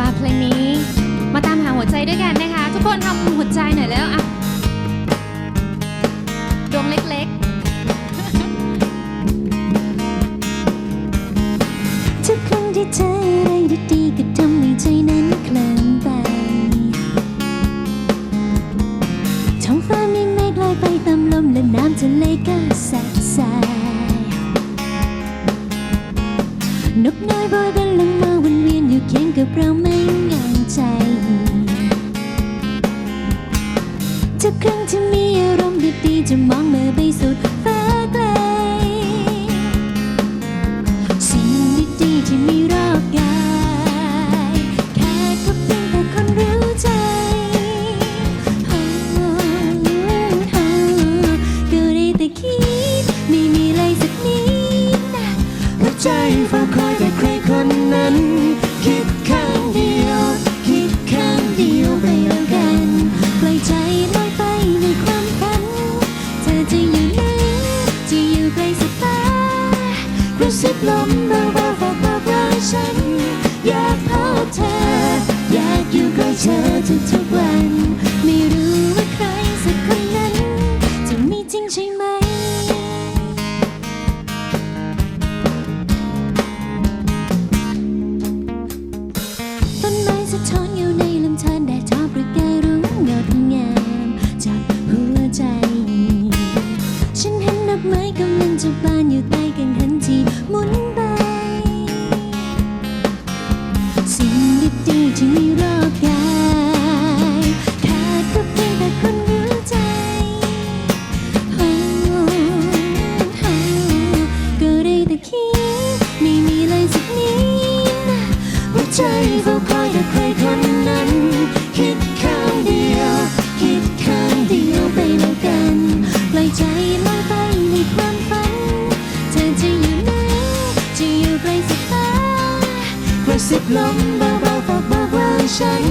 มาเพลงนี้ มาตามหาหัวใจด้วยกันนะคะ ทุกคนทำหัวใจหน่อยแล้วอะดวงเล็กๆ ทุกครั้งที่เธออะไรดีก็ทำให้ใจนั้นเคลิ้มไปท้องฟ้ามีเมฆลอยไปตามลมและน้ำทะเลก็สัดสายนกน้อยบอยบินลงมาวนเวียนอยู่เคียงกับเรา ลมเบาๆฝากบอกว่าฉัน อยากพบเธอ อยากอยู่ใกล้เธอทุกๆวัน วใจเฝ้าคอยแต่ใครคนนั้น คิดข้างเดียว คิดข้างเดียวไปแล้วกัน ปล่อยใจลอยไปในความฝัน เธอจะอยู่ไหนจะอยู่ไกลสักฟ้าก ระซิบลมเบาๆฝากบอกว่าฉัน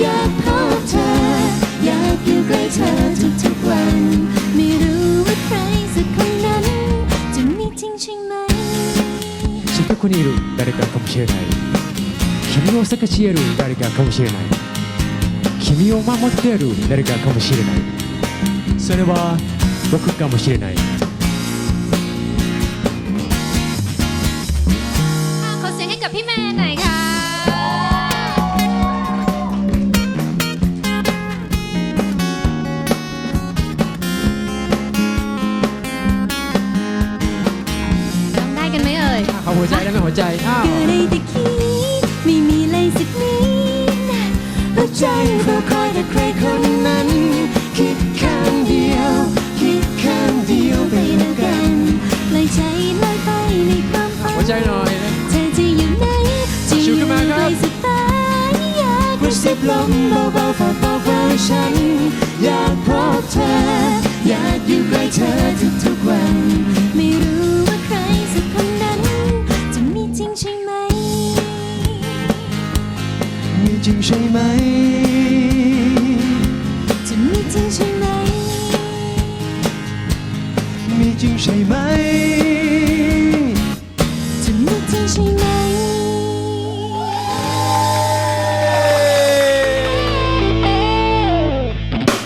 อยากพบเธอ อยากอยู่ใกล้เธอทุกๆวัน ไม่รู้ว่าใครสักคนนั้น จะมีจริงใช่ไหม そこにいる誰かかもしれない 君を探し得る誰かかもしれない君を守ってやる誰かかもしれないそれは僕かもしれない ขอเสียงให้กับพี่แมนหน่อยค่ะ ร้องได้กันไหมเอ่ย เอาหัวใจได้ไหมหัวใจอ้าว ก็ได้แต่คิด ใจเฝ้าคอยแต่ใครคนนั้น คิดข้างเดียว คิดข้างเดียวไปแล้วกันล่อยใจลอยไปในความฝันหัวใจหน่อยเธอจะอยู่ไหนจะอยู่ไกลสักฟ้าอยากกระซิบลมเบาๆฝากบอกว่าฉัน อยาก ริงใช่ไหม จะมีจริงใช่ไหม มีจริงใช่ไหม